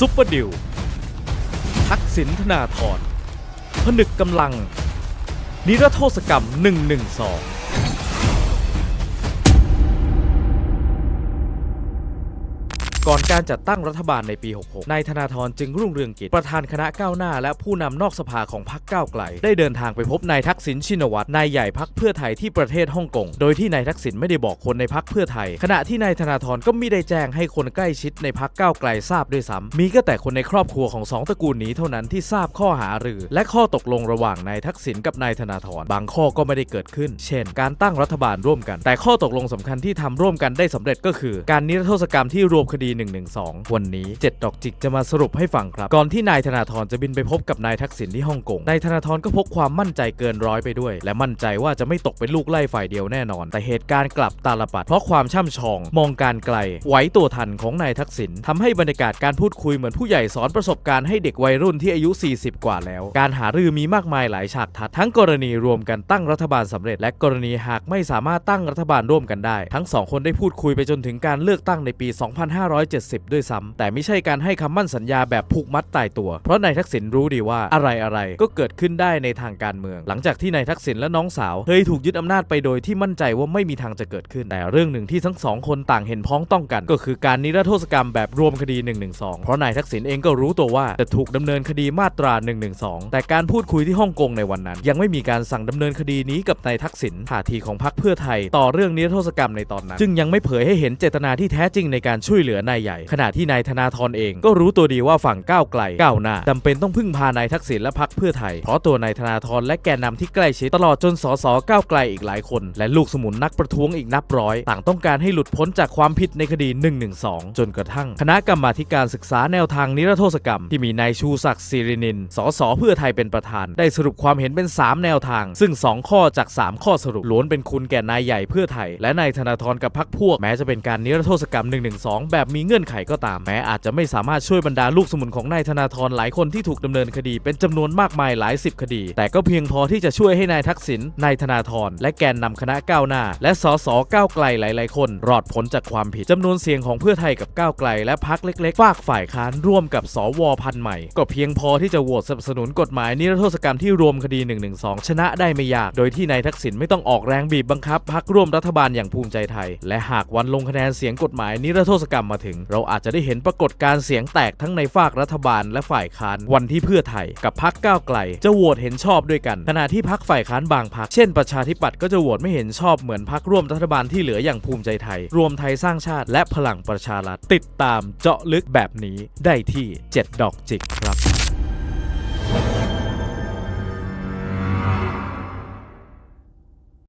ซุปเปอร์ดิวทักษิณธนาธรผนึกกำลัง นิรโทษกรรม 112 ก่อนการจัดตั้งรัฐบาลในปี 66 นายธนาธรจึงรุ่งเรืองกิจ ประธานคณะก้าวหน้า และผู้นำนอกสภาของพรรคก้าวไกล ได้เดินทางไปพบนายทักษิณชินวัตรนายใหญ่พรรคเพื่อไทยที่ประเทศฮ่องกง โดยที่นายทักษิณไม่ได้บอกคนในพรรคเพื่อไทย ขณะที่นายธนาธรก็ไม่ได้แจ้งให้คนใกล้ชิดในพรรคก้าวไกลทราบด้วยซ้ำมีก็แต่คนในครอบครัวของสองตระกูลนี้เท่านั้นที่ทราบข้อหารือ และข้อตกลงระหว่างนายทักษิณกับนายธนาธรบางข้อก็ไม่ได้เกิดขึ้น เช่น การตั้งรัฐบาลร่วมกัน แต่ข้อตกลงสำคัญที่ทำร่วมกันได้สำเร็จก็คือ การนิรโทษกรรมที่รวมคดี112 วันนี้ 7 ดอกจิกจะมาสรุปให้ฟังครับ ก่อนที่นายธนาธรจะบินไปพบกับนายทักษิณที่ฮ่องกง นายธนาธรก็พกความมั่นใจเกินร้อยไปด้วย และมั่นใจว่าจะไม่ตกเป็นลูกไล่ฝ่ายเดียวแน่นอน แต่เหตุการณ์กลับตาลปัด เพราะความช่ำชอง มองการไกล ไหวตัวทันของนายทักษิณทำให้บรรยากาศการพูดคุยเหมือนผู้ใหญ่สอนประสบการณ์ให้เด็กวัยรุ่นที่อายุ 40 กว่าแล้ว การหารือมีมากมายหลายฉากทัด ทั้งกรณีรวมกันตั้งรัฐบาลสำเร็จ และกรณีหากไม่สามารถตั้งรัฐบาลร่วมกันได้ ทั้งสองคนได้พูดคุยไปจนถึงการเลือกตั้งในปี2570 ด้วยซ้ำแต่ไม่ใช่การให้คำมั่นสัญญาแบบผูกมัดตายตัว เพราะนายทักษิณรู้ดีว่าอะไรอะไรก็เกิดขึ้นได้ในทางการเมือง หลังจากที่นายทักษิณและน้องสาวเคยถูกยึดอำนาจไปโดยที่มั่นใจว่าไม่มีทางจะเกิดขึ้น แต่เรื่องหนึ่งที่ทั้งสองคนต่างเห็นพ้องต้องกัน ก็คือการนิรโทษกรรมแบบรวมคดี 112 เพราะนายทักษิณเองก็รู้ตัวว่าจะถูกดำเนินคดีมาตรา 112 แต่การพูดคุยที่ฮ่องกงในวันนั้น ยังไม่มีการสั่งดำเนินคดีนี้กับนายทักษิณท่าทีของพรรคเพื่อไทย ต่อเรื่องนิรโทษกรรมในตอนนั้น จึงยังไม่เผยให้เห็นเจตนาที่แท้จริงในการช่วยเหลือนายใหญ่ ขณะที่นายธนาธรเอง ก็รู้ตัวดีว่าฝั่งก้าวไกลก้าวหน้าจำเป็นต้องพึ่งพานายทักษิณและพรรคเพื่อไทย เพราะตัวนายธนาธรและแกนนำที่ใกล้ชิดตลอดจนสสก้าวไกลอีกหลายคน และลูกสมุนนักประท้วงอีกนับร้อย ต่างต้องการให้หลุดพ้นจากความผิดในคดี 112 จนกระทั่ง คณะกรรมาการศึกษาแนวทางนิรโทษกรรม ที่มีนายชูศักดิ์สิรินิน สสเพื่อไทยเป็นประธาน ได้สรุปความเห็นเป็น 3 แนวทาง ซึ่ง 2 ข้อจาก 3 ข้อสรุปล้วนเป็นคุณแก่นายใหญ่เพื่อไทย และนายธนาธรกับพรรคพวกแม้จะเป็นการนิรโทษกรรม112 แบบมีเงื่อนไขก็ตามแม้อาจจะไม่สามารถช่วยบรรดาลูกสมุนของนายธนาธรหลายคนที่ถูกดำเนินคดีเป็นจำนวนมากมายหลายสิบคดี แต่ก็เพียงพอที่จะช่วยให้นายทักษิณนายธนาธรและแกนนำคณะก้าวหน้า และสสก้าวไกลหลาย ๆ คน รอดพ้นจากความผิดจำนวนเสียงของเพื่อไทยกับก้าวไกล และพักเล็ก ๆ ฝากฝ่ายค้านร่วมกับสวพันธ์ใหม่ ก็เพียงพอที่จะโหวตสนับสนุนกฎหมายนิรโทษกรรมที่รวมคดี 112 ชนะได้ไม่ยาก โดยที่นายทักษิณไม่ต้องออกแรงบีบบังคับพักร่วมรัฐบาลอย่างภูมิใจไทย และหากวันลงคะแนนเสียงกฎหมายนิรโทษกรรมมาถึงเราอาจจะได้เห็นปรากฏการเสียงแตกทั้งในฝากรัฐบาลและฝ่ายค้านวันที่เพื่อไทย กับพักก้าวไกล จะโหวตเห็นชอบด้วยกัน ขณะที่พักฝ่ายค้านบางพักเช่นประชาธิปัตย์ก็จะโหวตไม่เห็นชอบเหมือนพักร่วมรัฐบาลที่เหลืออย่างภูมิใจไทย รวมไทยสร้างชาติและพลังประชารัฐติดตามเจาะลึกแบบนี้ได้ที่ 7 ดอกจิกครับ